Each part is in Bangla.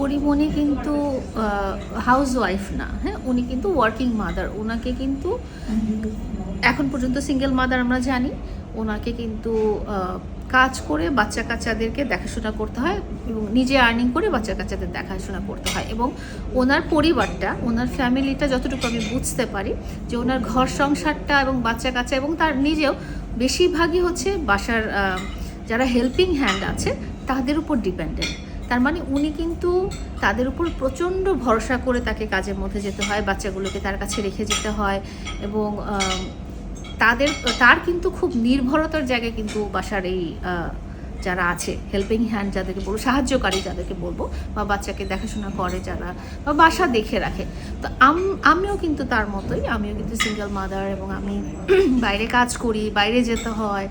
পরিমণি কিন্তু হাউস ওয়াইফ না হ্যাঁ? উনি কিন্তু ওয়ার্কিং মাদার ওনাকে কিন্তু এখন পর্যন্ত সিঙ্গেল মাদার আমরা জানি। ওনাকে কিন্তু কাজ করে বাচ্চা কাচ্চাদেরকে দেখাশোনা করতে হয় এবং নিজে আর্নিং করে বাচ্চা কাচ্চাদের দেখাশোনা করতে হয় এবং ওনার পরিবারটা, ওনার ফ্যামিলিটা যতটুকু আমি বুঝতে পারি যে ওনার ঘর সংসারটা এবং বাচ্চা কাচ্চা এবং তার নিজেও বেশিরভাগই হচ্ছে বাসার যারা হেল্পিং হ্যান্ড আছে, তাদের উপর ডিপেন্ডেন্ট তার মানে উনি কিন্তু তাদের উপর প্রচণ্ড ভরসা করে তাকে কাজের মধ্যে যেতে হয়, বাচ্চাগুলোকে তার কাছে রেখে যেতে হয় এবং তাদের, তার কিন্তু খুব নির্ভরতার জায়গায় কিন্তু বাসার এই যারা আছে হেল্পিং হ্যান্ড যাদেরকে বলব, সাহায্যকারী যাদেরকে বলব বা বাচ্চাকে দেখাশোনা করে যারা বা বাসা দেখে রাখে। তো আমিও কিন্তু তার মতোই, আমিও কিন্তু সিঙ্গেল মাদার এবং আমি বাইরে কাজ করি, বাইরে যেতে হয়।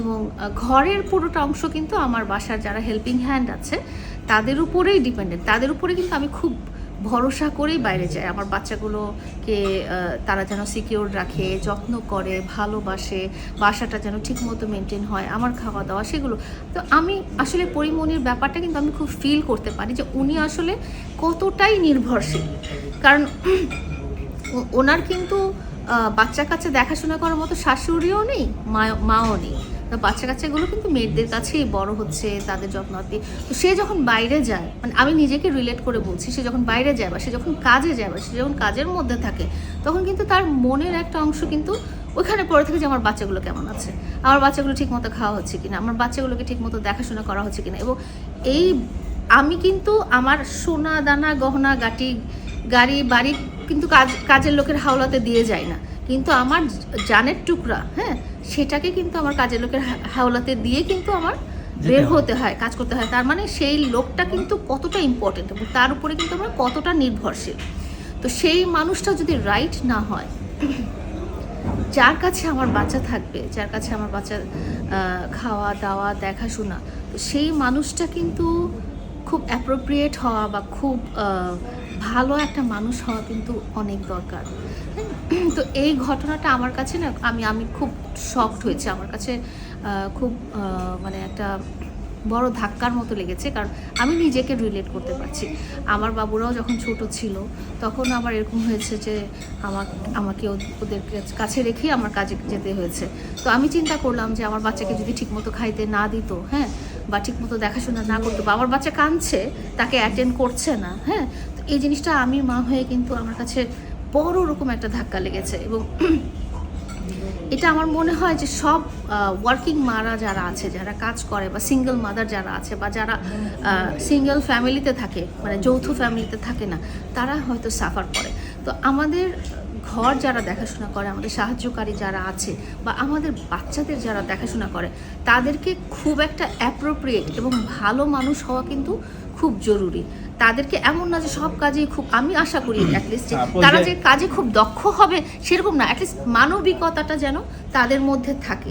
এবং ঘরের পুরোটা অংশ কিন্তু আমার বাসার যারা হেল্পিং হ্যান্ড আছে, তাদের উপরেই ডিপেন্ডেন্ট তাদের উপরে কিন্তু আমি খুব ভরসা করেই বাইরে যাই। আমার বাচ্চাগুলোকে তারা যেন সিকিওর রাখে, যত্ন করে, ভালোবাসে, বাসাটা যেন ঠিকমতো মেনটেন হয়, আমার খাওয়া দাওয়া সেগুলো। তো আমি আসলে পরিমণির ব্যাপারটা কিন্তু আমি খুব ফিল করতে পারি যে উনি আসলে কতটাই নির্ভরশীল। কারণ ওনার কিন্তু বাচ্চা কাচ্চা দেখাশোনা করার মতো শাশুড়িও নেই মাও নেই। তো বাচ্চা কাচ্চাগুলো কিন্তু মেয়েদের কাছেই বড় হচ্ছে, তাদের যত্নার্থী তো সে যখন বাইরে যায় মানে আমি নিজেকে রিলেট করে বলছি, সে যখন বাইরে যায় বা সে যখন কাজে যায় বা সে যখন কাজের মধ্যে থাকে, তখন কিন্তু তার মনের একটা অংশ কিন্তু ওইখানে পড়ে থাকে যে, আমার বাচ্চাগুলো কেমন আছে? আমার বাচ্চাগুলো ঠিক মতো খাওয়া হচ্ছে কিনা? আমার বাচ্চাগুলোকে ঠিক মতো দেখাশোনা করা হচ্ছে কিনা? এবং এই, আমি কিন্তু আমার সোনা দানা গহনা গাটি, গাড়ি বাড়ি কিন্তু কাজ কাজের লোকের হাওলাতে দিয়ে যায় না। কিন্তু আমার জানের টুকরা হ্যাঁ সেটাকে কিন্তু আমার কাজের লোকের হাওলাতে দিয়ে কিন্তু আমার বের হতে হয় কাজ করতে হয়। তার মানে সেই লোকটা কিন্তু কতটা ইম্পর্টেন্ট এবং তার উপরে কিন্তু আমরা কতটা নির্ভরশীল। তো সেই মানুষটা যদি রাইট না হয় যার কাছে আমার বাচ্চা থাকবে যার কাছে আমার বাচ্চা খাওয়া দাওয়া দেখাশোনা তো সেই মানুষটা কিন্তু খুব অ্যাপ্রোপ্রিয়েট হওয়া বা খুব ভালো একটা মানুষ হওয়া কিন্তু অনেক দরকার? তো এই ঘটনাটা আমার কাছে না, আমি আমি খুব শকড হয়েছে। আমার কাছে খুব মানে একটা বড় ধাক্কার মতো লেগেছে, কারণ আমি নিজেকে রিলেট করতে পারছি। আমার বাবুরাও যখন ছোট ছিল, তখন আমার এরকম হয়েছে যে আমার, আমাকে ওদের কাছে রেখেই আমার কাজে যেতে হয়েছে। তো আমি চিন্তা করলাম যে আমার বাচ্চাকে যদি ঠিকমতো খাইতে না দিত হ্যাঁ বা ঠিকমতো দেখাশোনা না করতো, বা আমার বাচ্চা কাঁদছে, তাকে অ্যাটেন্ড করছে না হ্যাঁ এই জিনিসটা আমি মা হয়ে কিন্তু আমার কাছে বড় রকম একটা ধাক্কা লেগেছে এবং এটা আমার মনে হয় যে সব ওয়ার্কিং মারা যারা আছে, যারা কাজ করে বা সিঙ্গেল মাদার যারা আছে বা যারা সিঙ্গেল ফ্যামিলিতে থাকে মানে যৌথ ফ্যামিলিতে থাকে না, তারা হয়তো সাফার করে। তো আমাদের ঘর যারা দেখাশোনা করে আমাদের সাহায্যকারী যারা আছে বা আমাদের বাচ্চাদের যারা দেখাশোনা করে তাদেরকে খুব একটা অ্যাপ্রোপ্রিয়েট এবং ভালো মানুষ হওয়া কিন্তু খুব জরুরি। তাদেরকে এমন না যে সব কাজেই খুব আমি আশা করি অ্যাটলিস্ট তারা যে- যে কাজে খুব দক্ষ হবে সেরকম না অ্যাটলিস্ট মানবিকতাটা যেন তাদের মধ্যে থাকে।